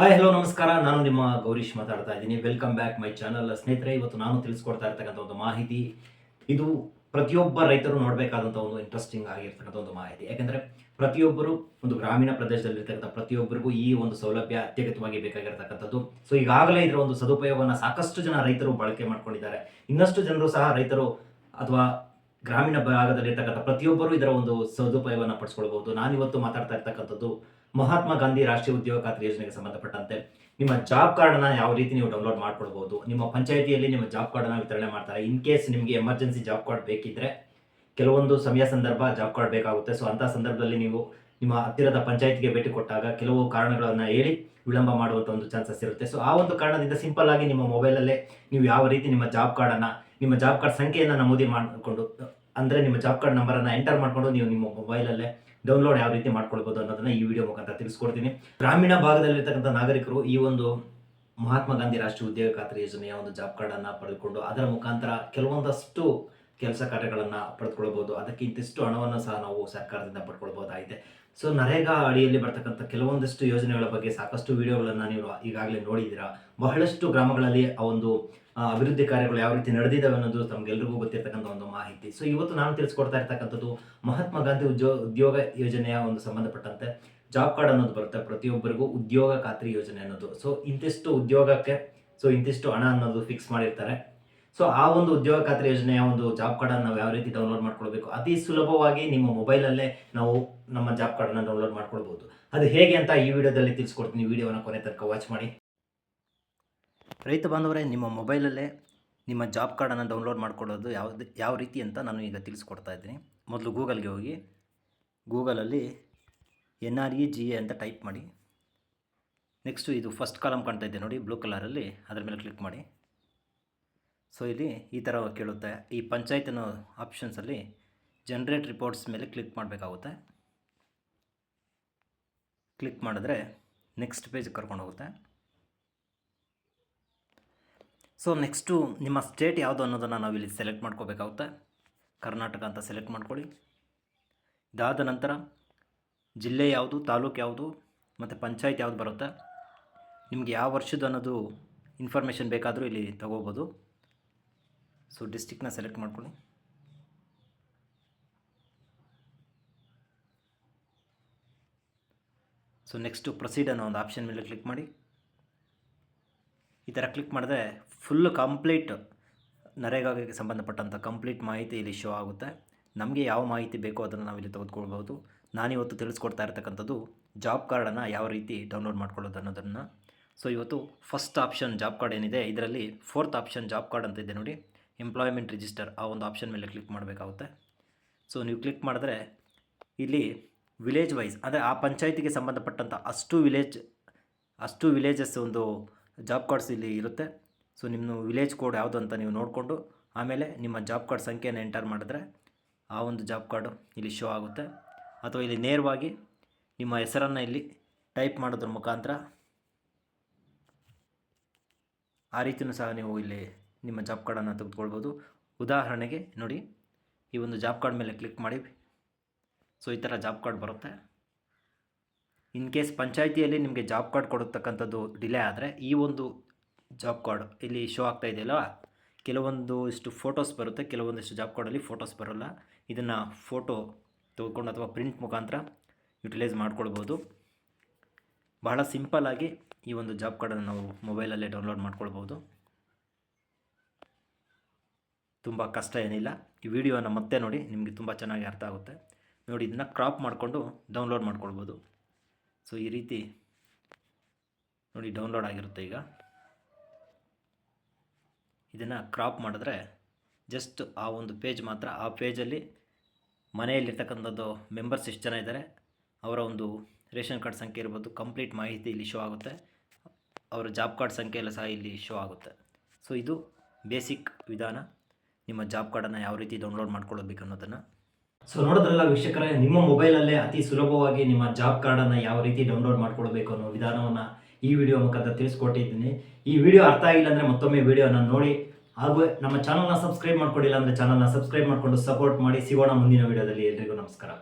Hi hello ನಮಸ್ಕಾರ. ನಾನು ನಿಮ್ಮ ಗೌರೀಶ್ ಮಾತಾಡ್ತಾ ಇದ್ದೀನಿ. ವೆಲ್ಕಮ್ ಬ್ಯಾಕ್ ಮೈ ಚಾನಲ್ ಸ್ನೇಹಿತರೆ, ಇವತ್ತು ನಾನು ತಿಳಿಸ್ಕೊಡ್ತಾ ಇರ್ತಕ್ಕಂಥ ಒಂದು ಮಾಹಿತಿ. ಇದು ಪ್ರತಿಯೊಬ್ಬ ರೈತರು ನೋಡಬೇಕಾದಂಥ ಒಂದು ಇಂಟ್ರೆಸ್ಟಿಂಗ್ ಆಗಿರ್ತಕ್ಕಂಥ ಒಂದು ಮಾಹಿತಿ. ಯಾಕಂದರೆ ಪ್ರತಿಯೊಬ್ಬರು ಒಂದು ಗ್ರಾಮೀಣ ಪ್ರದೇಶದಲ್ಲಿರ್ತಕ್ಕಂಥ ಪ್ರತಿಯೊಬ್ಬರಿಗೂ ಈ ಒಂದು ಸೌಲಭ್ಯ ಅತ್ಯಗತ್ಯವಾಗಿ ಬೇಕಾಗಿರ್ತಕ್ಕಂಥದ್ದು. ಸೊ ಈಗಾಗಲೇ ಇದರ ಒಂದು ಸದುಪಯೋಗವನ್ನು ಸಾಕಷ್ಟು ಜನ ರೈತರು ಬಳಕೆ ಮಾಡ್ಕೊಂಡಿದ್ದಾರೆ. ಇನ್ನಷ್ಟು ಜನರು ಸಹ ರೈತರು ಅಥವಾ ಗ್ರಾಮೀಣ ಭಾಗದಲ್ಲಿರ್ತಕ್ಕಂಥ ಪ್ರತಿಯೊಬ್ಬರು ಇದರ ಒಂದು ಸದುಪಯೋಗವನ್ನು ಪಡಿಸ್ಕೊಳ್ಬಹುದು. ನಾನಿವತ್ತು ಮಾತಾಡ್ತಾ ಇರ್ತಕ್ಕಂಥದ್ದು ಮಹಾತ್ಮ ಗಾಂಧಿ ರಾಷ್ಟ್ರೀಯ ಉದ್ಯೋಗ ಖಾತ್ರಿ ಯೋಜನೆಗೆ ಸಂಬಂಧಪಟ್ಟಂತೆ. ನಿಮ್ಮ ಜಾಬ್ ಕಾರ್ಡನ್ನ ಯಾವ ರೀತಿ ನೀವು ಡೌನ್ಲೋಡ್ ಮಾಡ್ಕೊಳ್ಬಹುದು? ನಿಮ್ಮ ಪಂಚಾಯಿತಿಯಲ್ಲಿ ನಿಮ್ಮ ಜಾಬ್ ಕಾರ್ಡನ್ನು ವಿತರಣೆ ಮಾಡ್ತಾರೆ. ಇನ್ ಕೇಸ್ ನಿಮಗೆ ಎಮರ್ಜೆನ್ಸಿ ಜಾಬ್ ಕಾರ್ಡ್ ಬೇಕಿದ್ರೆ ಕೆಲವೊಂದು ಸಮಯ ಸಂದರ್ಭ ಜಾಬ್ ಕಾರ್ಡ್ ಬೇಕಾಗುತ್ತೆ. ಸೊ ಅಂಥ ಸಂದರ್ಭದಲ್ಲಿ ನೀವು ನಿಮ್ಮ ಹತ್ತಿರದ ಪಂಚಾಯತ್ಗೆ ಭೇಟಿ ಕೊಟ್ಟಾಗ ಕೆಲವು ಕಾರಣಗಳನ್ನು ಹೇಳಿ ವಿಳಂಬ ಮಾಡುವಂಥ ಒಂದು ಚಾನ್ಸಸ್ ಇರುತ್ತೆ. ಸೊ ಆ ಒಂದು ಕಾರಣದಿಂದ ಸಿಂಪಲ್ ಆಗಿ ನಿಮ್ಮ ಮೊಬೈಲಲ್ಲೇ ನೀವು ಯಾವ ರೀತಿ ನಿಮ್ಮ ಜಾಬ್ ಕಾರ್ಡನ್ನು ನಿಮ್ಮ ಜಾಬ್ ಕಾರ್ಡ್ ಸಂಖ್ಯೆಯನ್ನು ನಮೂದಿ ಮಾಡಿಕೊಂಡು, ಅಂದರೆ ನಿಮ್ಮ ಜಾಬ್ ಕಾರ್ಡ್ ನಂಬರನ್ನು ಎಂಟರ್ ಮಾಡಿಕೊಂಡು ನೀವು ನಿಮ್ಮ ಮೊಬೈಲಲ್ಲೇ ಡೌನ್ಲೋಡ್ ಯಾವ ರೀತಿ ಮಾಡ್ಕೊಳ್ಬೋದು ಅನ್ನೋದನ್ನ ಈ ವಿಡಿಯೋ ಮುಖಾಂತರ ತಿಳಿಸ್ಕೊಡ್ತೀನಿ. ಗ್ರಾಮೀಣ ಭಾಗದಲ್ಲಿರ್ತಕ್ಕಂಥ ನಾಗರಿಕರು ಈ ಒಂದು ಮಹಾತ್ಮ ಗಾಂಧಿ ರಾಷ್ಟ್ರೀಯ ಉದ್ಯೋಗ ಖಾತ್ರಿ ಯೋಜನೆಯ ಒಂದು ಜಾಬ್ ಕಾರ್ಡನ್ನು ಪಡೆದುಕೊಂಡು ಅದರ ಮುಖಾಂತರ ಕೆಲವೊಂದಷ್ಟು ಕೆಲಸ ಕಾರ್ಯಗಳನ್ನು ಪಡೆದುಕೊಳ್ಬೋದು. ಅದಕ್ಕೆ ಇಂತಿಷ್ಟು ಹಣವನ್ನು ಸಹ ನಾವು ಸರ್ಕಾರದಿಂದ ಪಡ್ಕೊಳ್ಬೋದಾಗಿದೆ. ಸೊ ನರೇಗಾ ಅಡಿಯಲ್ಲಿ ಬರ್ತಕ್ಕಂಥ ಕೆಲವೊಂದಷ್ಟು ಯೋಜನೆಗಳ ಬಗ್ಗೆ ಸಾಕಷ್ಟು ವಿಡಿಯೋಗಳನ್ನು ನೀವು ಈಗಾಗಲೇ ನೋಡಿದ್ದೀರಾ. ಬಹಳಷ್ಟು ಗ್ರಾಮಗಳಲ್ಲಿ ಆ ಒಂದು ಅಭಿವೃದ್ಧಿ ಕಾರ್ಯಗಳು ಯಾವ ರೀತಿ ನಡೆದಿದ್ದಾವೆ ಅನ್ನೋದು ತಮಗೆಲ್ಲರಿಗೂ ಗೊತ್ತಿರ್ತಕ್ಕಂಥ ಒಂದು ಮಾಹಿತಿ. ಸೊ ಇವತ್ತು ನಾನು ತಿಳಿಸ್ಕೊಡ್ತಾ ಇರ್ತಕ್ಕಂಥದ್ದು ಮಹಾತ್ಮ ಗಾಂಧಿ ಉದ್ಯೋಗ ಉದ್ಯೋಗ ಯೋಜನೆಯ ಒಂದು ಸಂಬಂಧಪಟ್ಟಂತೆ ಜಾಬ್ ಕಾರ್ಡ್ ಅನ್ನೋದು ಬರುತ್ತೆ ಪ್ರತಿಯೊಬ್ಬರಿಗೂ ಉದ್ಯೋಗ ಖಾತ್ರಿ ಯೋಜನೆ ಅನ್ನೋದು. ಸೊ ಇಂತಿಷ್ಟು ಉದ್ಯೋಗಕ್ಕೆ ಸೊ ಇಂತಿಷ್ಟು ಹಣ ಅನ್ನೋದು ಫಿಕ್ಸ್ ಮಾಡಿರ್ತಾರೆ. ಸೊ ಆ ಒಂದು ಉದ್ಯೋಗ ಖಾತ್ರಿ ಯೋಜನೆಯ ಒಂದು ಜಾಬ್ ಕಾರ್ಡನ್ನು ನಾವು ಯಾವ ರೀತಿ ಡೌನ್ಲೋಡ್ ಮಾಡ್ಕೊಳ್ಬೇಕು? ಅತಿ ಸುಲಭವಾಗಿ ನಿಮ್ಮ ಮೊಬೈಲಲ್ಲೇ ನಾವು ನಮ್ಮ ಜಾಬ್ ಕಾರ್ಡನ್ನು ಡೌನ್ಲೋಡ್ ಮಾಡ್ಕೊಳ್ಬೋದು. ಅದು ಹೇಗೆ ಅಂತ ಈ ವಿಡಿಯೋದಲ್ಲಿ ತಿಳಿಸ್ಕೊಡ್ತೀನಿ. ವಿಡಿಯೋನ ಕೊನೆ ತನಕ ವಾಚ್ ಮಾಡಿ. ರೈತ ಬಾಂಧವರೇ, ನಿಮ್ಮ ಮೊಬೈಲಲ್ಲೇ ನಿಮ್ಮ ಜಾಬ್ ಕಾರ್ಡನ್ನು ಡೌನ್ಲೋಡ್ ಮಾಡ್ಕೊಳ್ಳೋದು ಯಾವ್ದು, ಯಾವ ರೀತಿ ಅಂತ ನಾನು ಈಗ ತಿಳಿಸ್ಕೊಡ್ತಾ ಇದ್ದೀನಿ. ಮೊದಲು ಗೂಗಲ್ಗೆ ಹೋಗಿ. ಗೂಗಲಲ್ಲಿ N R E G A ಅಂತ ಟೈಪ್ ಮಾಡಿ. ನೆಕ್ಸ್ಟು ಇದು ಫಸ್ಟ್ ಕಾಲಮ್ ಕಾಣ್ತಾ ಇದೆ ನೋಡಿ ಬ್ಲೂ ಕಲರಲ್ಲಿ ಅದರ ಮೇಲೆ ಕ್ಲಿಕ್ ಮಾಡಿ. ಸೊ ಇಲ್ಲಿ ಈ ಥರ ಕೇಳುತ್ತೆ. ಈ ಪಂಚಾಯತ್ ಅನ್ನೋ ಆಪ್ಷನ್ಸಲ್ಲಿ ಜನ್ರೇಟ್ ರಿಪೋರ್ಟ್ಸ್ ಮೇಲೆ ಕ್ಲಿಕ್ ಮಾಡಬೇಕಾಗುತ್ತೆ. ಕ್ಲಿಕ್ ಮಾಡಿದ್ರೆ ನೆಕ್ಸ್ಟ್ ಪೇಜ್ ಕರ್ಕೊಂಡು ಹೋಗುತ್ತೆ. ಸೊ ನೆಕ್ಸ್ಟು ನಿಮ್ಮ ಸ್ಟೇಟ್ ಯಾವುದು ಅನ್ನೋದನ್ನು ನಾವು ಇಲ್ಲಿ ಸೆಲೆಕ್ಟ್ ಮಾಡ್ಕೋಬೇಕಾಗುತ್ತೆ. ಕರ್ನಾಟಕ ಅಂತ ಸೆಲೆಕ್ಟ್ ಮಾಡ್ಕೊಳ್ಳಿ. ಇದಾದ ನಂತರ ಜಿಲ್ಲೆ ಯಾವುದು, ತಾಲೂಕು ಯಾವುದು, ಮತ್ತು ಪಂಚಾಯತ್ ಯಾವುದು ಬರುತ್ತೆ. ನಿಮಗೆ ಯಾವ ವರ್ಷದ ಅನ್ನೋದು ಇನ್ಫಾರ್ಮೇಷನ್ ಬೇಕಾದರೂ ಇಲ್ಲಿ ತಗೋಬೋದು. ಸೊ ಡಿಸ್ಟಿಕ್ನ ಸೆಲೆಕ್ಟ್ ಮಾಡ್ಕೊಳ್ಳಿ. ಸೊ ನೆಕ್ಸ್ಟು ಪ್ರೊಸೀಡ್ ಅನ್ನೋ ಒಂದು ಆಪ್ಷನ್ ಮೇಲೆ ಕ್ಲಿಕ್ ಮಾಡಿ. ಈ ಥರ ಕ್ಲಿಕ್ ಮಾಡಿದ್ರೆ ಫುಲ್ ಕಂಪ್ಲೀಟ್ ನರೇಗಾಗೆ ಸಂಬಂಧಪಟ್ಟಂಥ ಕಂಪ್ಲೀಟ್ ಮಾಹಿತಿ ಇಲ್ಲಿ ಶೋ ಆಗುತ್ತೆ. ನಮಗೆ ಯಾವ ಮಾಹಿತಿ ಬೇಕೋ ಅದನ್ನು ನಾವು ಇಲ್ಲಿ ತೆಗೆದುಕೊಳ್ಬೋದು ನಾನಿವತ್ತು ತಿಳಿಸ್ಕೊಡ್ತಾ ಇರ್ತಕ್ಕಂಥದ್ದು ಜಾಬ್ ಕಾರ್ಡನ್ನು ಯಾವ ರೀತಿ ಡೌನ್ಲೋಡ್ ಮಾಡ್ಕೊಳ್ಳೋದು ಅನ್ನೋದನ್ನು. ಸೊ ಇವತ್ತು ಫಸ್ಟ್ ಆಪ್ಷನ್ ಜಾಬ್ ಕಾರ್ಡ್ ಏನಿದೆ, ಇದರಲ್ಲಿ ಫೋರ್ತ್ ಆಪ್ಷನ್ ಜಾಬ್ ಕಾರ್ಡ್ ಅಂತ ಇದೆ ನೋಡಿ. ಎಂಪ್ಲಾಯ್ಮೆಂಟ್ ರಿಜಿಸ್ಟರ್ ಆ ಒಂದು ಆಪ್ಷನ್ ಮೇಲೆ ಕ್ಲಿಕ್ ಮಾಡಬೇಕಾಗುತ್ತೆ. ಸೊ ನೀವು ಕ್ಲಿಕ್ ಮಾಡಿದ್ರೆ ಇಲ್ಲಿ ವಿಲೇಜ್ ವೈಸ್ ಅಂದರೆ ಆ ಪಂಚಾಯತಿಗೆ ಸಂಬಂಧಪಟ್ಟಂಥ ಅಷ್ಟು ವಿಲೇಜ್ ಅಷ್ಟು ವಿಲೇಜಸ್ ಒಂದು ಜಾಬ್ ಕಾರ್ಡ್ಸ್ ಇಲ್ಲಿ ಇರುತ್ತೆ. ಸೊ ನಿಮ್ಮ ವಿಲೇಜ್ ಕೋಡ್ ಯಾವುದು ಅಂತ ನೀವು ನೋಡಿಕೊಂಡು ಆಮೇಲೆ ನಿಮ್ಮ ಜಾಬ್ ಕಾರ್ಡ್ ಸಂಖ್ಯೆಯನ್ನು ಎಂಟರ್ ಮಾಡಿದ್ರೆ ಆ ಒಂದು ಜಾಬ್ ಕಾರ್ಡು ಇಲ್ಲಿ ಶೋ ಆಗುತ್ತೆ. ಅಥವಾ ಇಲ್ಲಿ ನೇರವಾಗಿ ನಿಮ್ಮ ಹೆಸರನ್ನು ಇಲ್ಲಿ ಟೈಪ್ ಮಾಡೋದ್ರ ಮುಖಾಂತರ ಆ ರೀತಿಯೂ ಸಹ ನೀವು ಇಲ್ಲಿ ನಿಮ್ಮ ಜಾಬ್ ಕಾರ್ಡನ್ನು ತೆಗೆದುಕೊಳ್ಬೋದು. ಉದಾಹರಣೆಗೆ ನೋಡಿ, ಈ ಒಂದು ಜಾಬ್ ಕಾರ್ಡ್ ಮೇಲೆ ಕ್ಲಿಕ್ ಮಾಡಿ. ಸೊ ಈ ಥರ ಜಾಬ್ ಕಾರ್ಡ್ ಬರುತ್ತೆ. ಇನ್ ಕೇಸ್ ಪಂಚಾಯಿತಿಯಲ್ಲಿ ನಿಮಗೆ ಜಾಬ್ ಕಾರ್ಡ್ ಕೊಡತಕ್ಕಂಥದ್ದು ಡಿಲೇ ಆದರೆ, ಈ ಒಂದು ಜಾಬ್ ಕಾರ್ಡ್ ಇಲ್ಲಿ ಶೋ ಆಗ್ತಾ ಇದೆಯಲ್ಲ, ಕೆಲವೊಂದು ಇಷ್ಟು ಫೋಟೋಸ್ ಬರುತ್ತೆ, ಕೆಲವೊಂದಿಷ್ಟು ಜಾಬ್ ಕಾರ್ಡಲ್ಲಿ ಫೋಟೋಸ್ ಬರೋಲ್ಲ. ಇದನ್ನು ಫೋಟೋ ತೆಗೆದುಕೊಂಡು ಅಥವಾ ಪ್ರಿಂಟ್ ಮುಖಾಂತರ ಯುಟಿಲೈಸ್ ಮಾಡ್ಕೊಳ್ಬೋದು. ಬಹಳ ಸಿಂಪಲ್ಲಾಗಿ ಈ ಒಂದು ಜಾಬ್ ಕಾರ್ಡನ್ನು ನಾವು ಮೊಬೈಲಲ್ಲೇ ಡೌನ್ಲೋಡ್ ಮಾಡ್ಕೊಳ್ಬೋದು. ತುಂಬ ಕಷ್ಟ ಏನಿಲ್ಲ. ಈ ವಿಡಿಯೋನ ಮತ್ತೆ ನೋಡಿ, ನಿಮಗೆ ತುಂಬ ಚೆನ್ನಾಗಿ ಅರ್ಥ ಆಗುತ್ತೆ. ನೋಡಿ, ಇದನ್ನು ಕ್ರಾಪ್ ಮಾಡಿಕೊಂಡು ಡೌನ್ಲೋಡ್ ಮಾಡ್ಕೊಳ್ಬೋದು. ಸೊ ಈ ರೀತಿ ನೋಡಿ ಡೌನ್ಲೋಡ್ ಆಗಿರುತ್ತೆ ಈಗ. ಇದನ್ನು ಕ್ರಾಪ್ ಮಾಡಿದ್ರೆ ಜಸ್ಟ್ ಆ ಒಂದು ಪೇಜ್ ಮಾತ್ರ, ಆ ಪೇಜಲ್ಲಿ ಮನೆಯಲ್ಲಿರ್ತಕ್ಕಂಥದ್ದು ಮೆಂಬರ್ಸ್ ಎಷ್ಟು ಜನ ಇದ್ದಾರೆ, ಅವರ ಒಂದು ರೇಷನ್ ಕಾರ್ಡ್ ಸಂಖ್ಯೆ ಇರ್ಬೋದು ಕಂಪ್ಲೀಟ್ ಮಾಹಿತಿ ಇಲ್ಲಿ ಶೋ ಆಗುತ್ತೆ. ಅವರ ಜಾಬ್ ಕಾರ್ಡ್ ಸಂಖ್ಯೆ ಎಲ್ಲ ಸಹ ಇಲ್ಲಿ ಶೋ ಆಗುತ್ತೆ. ಸೊ ಇದು ಬೇಸಿಕ್ ವಿಧಾನ. ನಿಮ್ಮ ಜಾಬ್ ಕಾರ್ಡನ್ನು ಯಾವ ರೀತಿ ಡೌನ್ಲೋಡ್ ಮಾಡ್ಕೊಳ್ಬೇಕು ಅನ್ನೋದನ್ನು? ಸೊ ನೋಡೋದ್ರಲ್ಲ ವೀಕ್ಷಕರೇ, ನಿಮ್ಮ ಮೊಬೈಲಲ್ಲೇ ಅತಿ ಸುಲಭವಾಗಿ ನಿಮ್ಮ ಜಾಬ್ ಕಾರ್ಡನ್ನು ಯಾವ ರೀತಿ ಡೌನ್ಲೋಡ್ ಮಾಡ್ಕೊಳ್ಬೇಕು ಅನ್ನೋ ವಿಧಾನವನ್ನು ಈ ವಿಡಿಯೋ ಮುಖಾಂತರ ತಿಳಿಸ್ಕೊಟ್ಟಿದ್ದೀನಿ. ಈ ವಿಡಿಯೋ ಅರ್ಥ ಆಗಿಲ್ಲ ಅಂದರೆ ಮತ್ತೊಮ್ಮೆ ವಿಡಿಯೋನ ನೋಡಿ. ಹಾಗೂ ನಮ್ಮ ಚಾನಲ್ನ ಸಬ್ಸ್ಕ್ರೈಬ್ ಮಾಡ್ಕೊಂಡಿಲ್ಲ ಅಂದರೆ ಚಾನಲ್ನ ಸಬ್ಸ್ಕ್ರೈಬ್ ಮಾಡಿಕೊಂಡು ಸಪೋರ್ಟ್ ಮಾಡಿ. ಸಿಗೋಣ ಮುಂದಿನ ವಿಡಿಯೋದಲ್ಲಿ ಎಲ್ರಿಗೂ ನಮಸ್ಕಾರ.